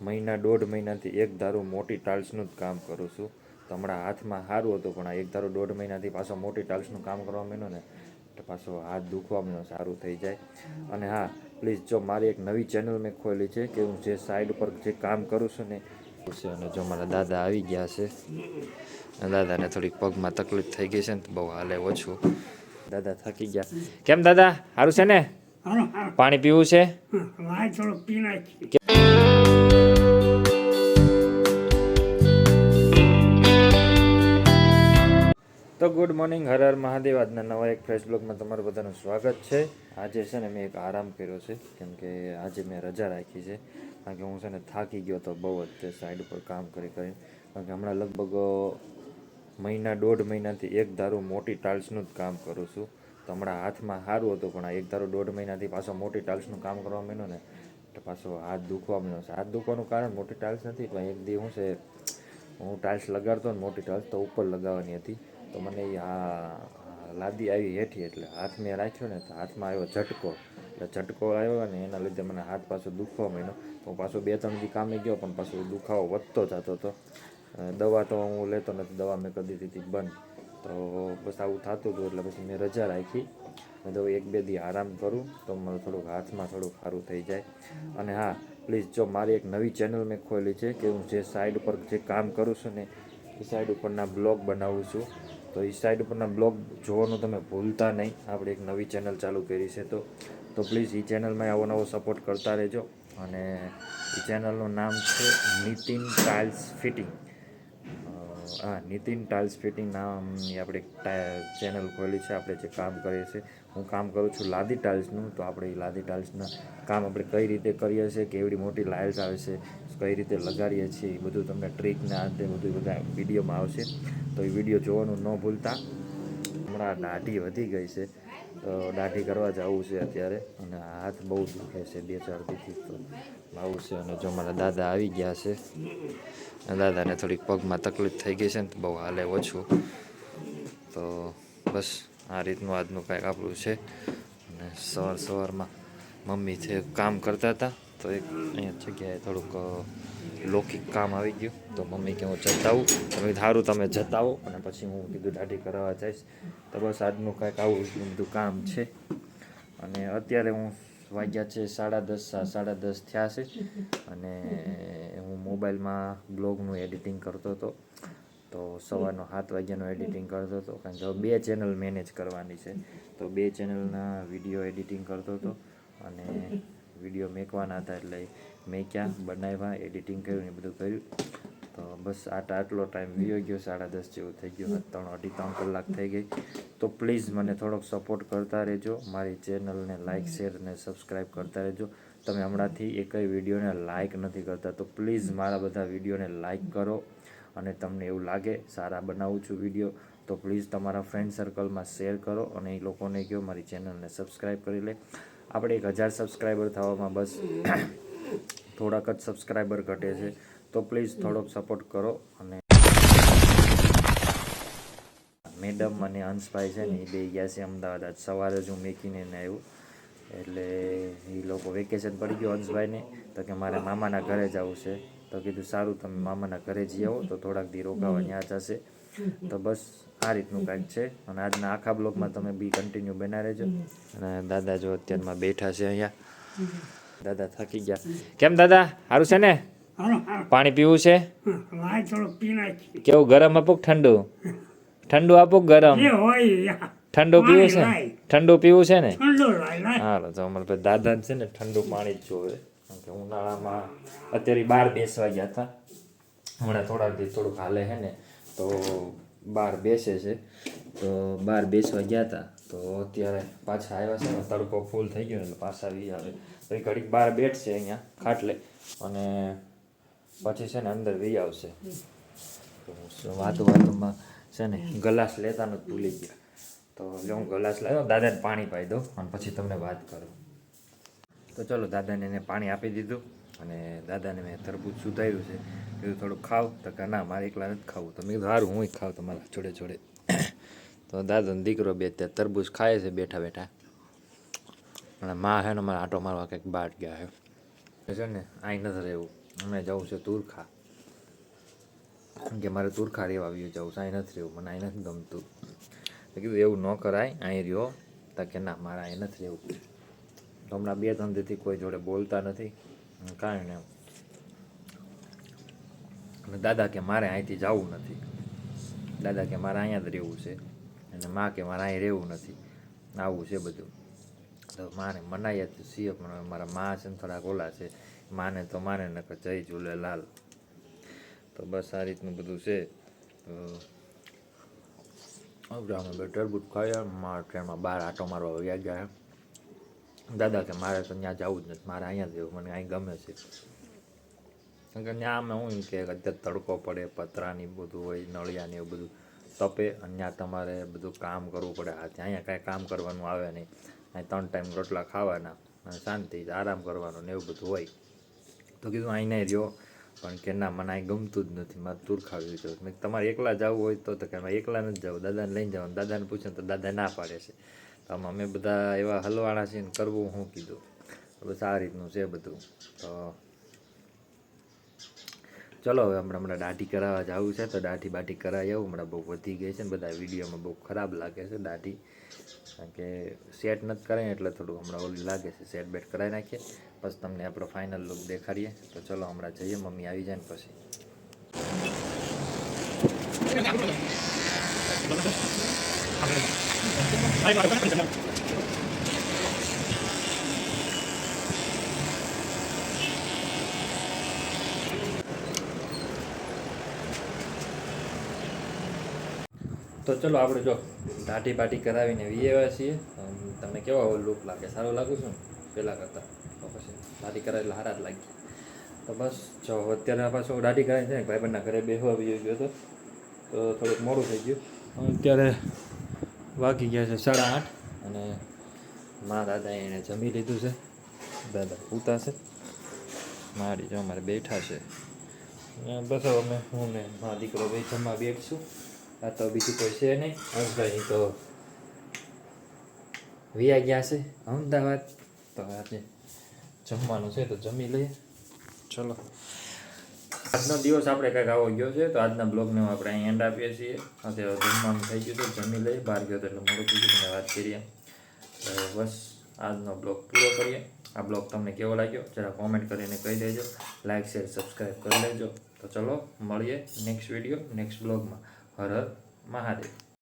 મહિના દોઢ મહિનાથી એક ધારું મોટી ટાઇલ્સનું જ કામ કરું છું. તો હમણાં હાથમાં સારું હતું પણ આ એક ધારું દોઢ મહિનાથી પાછો મોટી ટાઇલ્સનું કામ કરવા માંડ્યો ને તો પાછો હાથ દુખવા માંડ્યો સારું થઈ જાય. અને હા પ્લીઝ જો મારી એક નવી ચેનલ મેં ખોલી છે કે હું જે સાઈડ ઉપર જે કામ કરું છું ને છે અને જો મારા દાદા આવી ગયા છે અને દાદાને થોડીક પગમાં તકલીફ થઈ ગઈ છે ને બહુ હાલે ઓછું. દાદા થાકી ગયા. કેમ દાદા? સારું છે ને? પાણી પીવું છે? Good morning, Har Har Mahadev. આજના નવા એક ફ્રેશ બ્લોગમાં તમારું બધાનું સ્વાગત છે. આજે છે ને મેં એક આરામ કર્યો છે, કેમ કે આજે મેં રજા રાખી છે. કારણ કે હું છે ને થાકી ગયો તો બહુ જ તે સાઈડ ઉપર કામ કરી કરીને કારણ કે હમણાં લગભગ મહિના, દોઢ મહિનાથી એક ધારું મોટી ટાઇલ્સનું જ કામ કરું છું. તો હમણાં હાથમાં સારું હતું, પણ એક ધારું દોઢ મહિનાથી પાછો મોટી ટાઇલ્સનું કામ કરવા માંડ્યો ને, તો પાછો હાથ દુખવા માંડ્યો છે. હાથ દુખવાનું કારણ મોટી ટાઇલ્સ નથી, પણ એક દી હું છે, હું ટાઇલ્સ લગાડતો ને મોટી ટાઇલ્સ તો ઉપર લગાવવાની હતી. તો મને આ લાદી આવી હેઠી એટલે હાથ મેં રાખ્યો ને તો હાથમાં આવ્યો ઝટકો. એટલે ઝટકો આવ્યો ને એના લીધે મને હાથ પાછો દુખવા માંડ્યો. હું પાછો બે ત્રણ દી કામે ગયો પણ પાછો દુખાવો વધતો જતો હતો. દવા તો હું લેતો નથી, દવા મેં કરી દીધી હતી બંધ. તો બસ આવું થતું હતું એટલે પછી મેં રજા રાખી. મેં તો એક બે દી આરામ કરું, તો મારું થોડુંક હાથમાં થોડુંક સારું થઈ જાય. અને હા, પ્લીઝ જો મારી એક નવી ચેનલ મેં ખોલી છે કે હું જે સાઈડ ઉપર જે કામ કરું છું ને એ સાઈડ ઉપરના બ્લોગ બનાવું છું. તો એ સાઈડ ઉપરના બ્લોગ જોવાનું તમે ભૂલતા નહીં. આપણે એક નવી ચેનલ ચાલુ કરી છે તો તો પ્લીઝ એ ચેનલમાં આવો નવો સપોર્ટ કરતા રહેજો. અને એ ચેનલનું નામ છે નીતિન ટાઇલ્સ ફિટિંગ. હા, નીતિન ટાઇલ્સ ફિટિંગ નામની આપણે ચેનલ ખોલી છે. આપણે જે કામ કરીએ છીએ હું કામ કરું છું લાદી ટાઇલ્સનું, તો આપણે એ લાદી ટાઇલ્સના કામ આપણે કઈ રીતે કરીએ છીએ, કેવડી મોટી લાઇલ્સ આવે છે, કઈ રીતે લગાડીએ છીએ, એ બધું તમને ટ્રીકને આ બધું બધા વિડીયોમાં આવશે. તો એ વીડિયો જોવાનું ન ભૂલતા. હમણાં દાઢી વધી ગઈ છે, તો દાઢી કરવા જવું છે અત્યારે, અને હાથ બહુ દુખે છે બે ચાર દીથી તો આવું છે, અને જો મારા દાદા આવી ગયા છે દાદાને થોડીક પગમાં તકલીફ થઈ ગઈ છે ને તો બહુ હાલે ઓછું. તો બસ આ રીતનું આજનું કાંઈક આપણું છે. અને સવાર સવારમાં મમ્મી છે, કામ કરતા હતા. તો એક અહીંયા જગ્યાએ થોડુંક લૌકિક કામ આવી ગયું. તો મમ્મી કે હું જતાવું તમે સારું તમે જતાવો અને પછી હું કીધું, દાઢી કરાવવા જઈશ. તો બસ આજનું કાંઈક આવું બધું કામ છે. અને અત્યારે હું વાગ્યા છે સાડા દસ સાડા દસ થયા છે. અને હું મોબાઈલમાં બ્લોગનું એડિટિંગ કરતો હતો. તો સવારનો સાત વાગ્યાનો એડિટિંગ કરતો હતો. કારણ કે બે ચેનલ મેનેજ કરવાની છે. તો બે ચેનલના વીડિયો એડિટિંગ કરતો હતો અને વીડિયો મેકવાના હતા એટલે મેક્યા, બનાવ્યા એડિટિંગ કર્યું ને બધું કર્યું. તો બસ આટ, આટલો ટાઈમ વીયો ગયો, સાડા દસ જેવું થઈ ગયું. ત્રણ, અઢી, ત્રણ કલાક થઈ ગઈ. તો પ્લીઝ મને થોડોક સપોર્ટ કરતા રહેજો. મારી ચેનલને લાઇક શેર અને સબસ્ક્રાઈબ કરતા રહેજો. તમે હમણાંથી એકય વિડીયોને લાઇક નથી કરતા. તો પ્લીઝ મારા બધા વિડીયોને લાઇક કરો. અને તમને એવું લાગે, સારા, બનાવું છું વીડિયો, તો પ્લીઝ તમારા ફ્રેન્ડ સર્કલમાં શેર કરો અને એ લોકોને કહો, મારી ચેનલને સબસ્ક્રાઈબ કરી લે. આપણે એક હજાર સબસ્ક્રાઈબર થવામાં બસ થોડાક જ સબસ્ક્રાઈબર ઘટે છે. તો પ્લીઝ થોડોક સપોર્ટ કરો અને મેડમ અને અંશભાઈ છે ને, એ બે ગયા છે અમદાવાદ. આજ સવારે જ હું મેકીને આવ્યું. એટલે એ લોકો વેકેશન પડી ગયું અંશભાઈને. તો કે મારે મામાના ઘરે જવું છે. તો કીધું સારું તમે મામાના ઘરે જઈ આવો તો થોડાક દી રોકાવા ત્યાં જશે. તો બસ આ રીતનું કાંઈક છે. અને આજના આખા બ્લોગમાં તમે બી કન્ટિન્યુ બના રહેજો. અને દાદા જો અત્યારમાં બેઠા છે અહીંયા. દાદા થાકી ગયા. કેમ દાદા? સારું છે ને? હાલો હાલો પાણી પીવું છે? કેવું ગરમ આપો ઠંડુ? ઠંડુ આપો ગરમ. ઠંડુ પીવું છે. ઠંડુ પીવું છે ને? ઠંડો લાય લાય. હા તો અમારે દાદા છે ને ઠંડુ પાણી જ જોવે. કે ઉનાળામાં અત્યારે બહાર બેસવા ગયા હતા. હમણાં થોડાક દી થોડુંક હાલે છે ને, તો બહાર બેસે છે. તો બહાર બેસવા ગયા હતા. તો અત્યારે પાછા આવ્યા છે. તડકો ફૂલ થઈ ગયો ને પાછા આવી આવે તો એ ઘડીક બહાર બેઠશે અહીંયા, ખાટલે. અને પછી છે ને અંદર વી આવશે. વાતો વાતોમાં છે ને, ગલાસ લેતા નથી ભૂલી ગયા. તો લે હું ગલાસ લાવ્યો, દાદાને પાણી પાઈ દો અને પછી તમને વાત કરું. તો ચલો દાદાને એને પાણી આપી દીધું અને દાદાને મેં તરબૂચ સુધાર્યું છે. કીધું થોડું ખાવ. તો કે ના, મારે એકલા નથી ખાવું. તો મેં કીધું સારું હું ખાવ તમારા જોડે જોડે. તો દાદાનો દીકરો બે ત્યાં તરબૂચ ખાય છે, બેઠા બેઠા. અને મા હે ને મારે આટો મારવા કંઈક બહાર ગયા છે છે ને અહીં નથી રહેવું. અમે જવું છે તુરખા. કે મારે તુરખા રહેવા આવ્યું જવું છે અહીં નથી રહેવું. મને અહીં નથી ગમતું. કીધું, એવું ન કરાય અહીં રહ્યો. તો કે ના, મારે અહીં નથી રહેવું. હમણાં બે ધંધેથી કોઈ જોડે બોલતા નથી. કારણ અને દાદા કે મારે અહીંથી જવું નથી. દાદા કે મારે અહીંયા જ રહેવું છે. અને માં કે મારે અહીં રહેવું નથી. આવું છે બધું. તો માને મનાય જ છીએ, પણ મારા મા છે ને થોડાક ઓલા છે. માને તો માને ને જય ઝૂલેલાલ તો બસ આ રીતનું બધું છે. તો અમે બે ટરબૂટ ખાયા. મારા ટ્રેનમાં બહાર આટો મારવા વયા ગયા. દાદા કે મારે તો ત્યાં જવું જ નથી. મારે અહીંયા જવું મને અહીં ગમે છે. કારણ કે ત્યાં અમે હું કે અત્યારે તડકો પડે, પતરાની બધું હોય નળિયાની એવું બધું તપે અને ત્યાં તમારે બધું કામ કરવું પડે. ત્યાં અહીંયા કાંઈ કામ કરવાનું આવે નહીં. અહીં ત્રણ ટાઈમ રોટલા ખાવાના અને શાંતિ આરામ કરવાનો ને એવું બધું હોય. તો કીધું અહીં નહીં રહ્યો, પણ કે ના, મને અહીં ગમતું જ નથી. મારે તૂર ખાવી છે મેં તમારે એકલા જવું હોય તો કે એકલા નથી જવું, દાદાને લઈને જવાનું. દાદાને પૂછે તો દાદા ના પાડે છે. તો આમ અમે બધા એવા હલવાણા છીએ ને કરવું હું કીધું. બસ આ રીતનું છે બધું. તો ચલો હવે હમણાં હમણાં દાઢી કરાવવા જવું છે તો દાઢી બાટી કરાવી આવું. હમણાં બહુ વધી ગઈ છે ને બધા વિડીયોમાં બહુ ખરાબ લાગે છે દાઢી. કારણ કે સેટ નથી કરાય એટલે થોડું હમણાં ઓલું લાગે છે. સેટ બેટ કરાવી નાખીએ. પછી તમને આપણો ફાઇનલ લુક દેખાડીએ. તો ચલો હમણાં જઈએ, મમ્મી આવી જાય ને પછી. તો ચલો આપણે જો દાઢી બાટી કરાવીને વીએવા છીએ. તમને કેવો લુક લાગે? સારું લાગુ છું ને? પહેલાં કરતાં. તો પછી દાઢી કરાવી એટલે સારા જ લાગી તો બસ, જો અત્યારે પાછું દાઢી કરાવી છે ને, ભાઈબંધના ઘરે બેસવા આવી ગયો હતો તો થોડુંક મોડું થઈ ગયું. અત્યારે વાગી ગયા છે સાડા આઠ. અને મા દાદા એણે જમી લીધું છે. દાદા પૂતા છે. મારી જો અમારે બેઠા છે. બસ હવે અમે હું ને મા દીકરો ભાઈ જમવા બેઠશું. આ તો બીજું કોઈ છે નહીં. હંસભાઈ તો વિયા ગયા છે અમદાવાદ. તો આજે જમવાનું છે તો જમી લઈએ. ચલો. આજનો દિવસ આપણે કંઈક આવો ગયો છે, તો આજના બ્લોગને આપણે અહીં એન્ડ આપીએ છીએ. આજે જમવાનું થઈ ગયું તો જમી લઈએ. બહાર ગયો તો એટલે મોડું થઈ ગયું વાત કરીએ. બસ, આજનો બ્લોગ પૂરો કરીએ. આ બ્લોગ તમને કેવો લાગ્યો, જરા કોમેન્ટ કરીને કહી દેજો. લાઇક શેર સબસ્ક્રાઈબ કરી લેજો. તો ચલો, મળીએ નેક્સ્ટ વીડિયો નેક્સ્ટ બ્લોગમાં. હર હર મહાદેવ.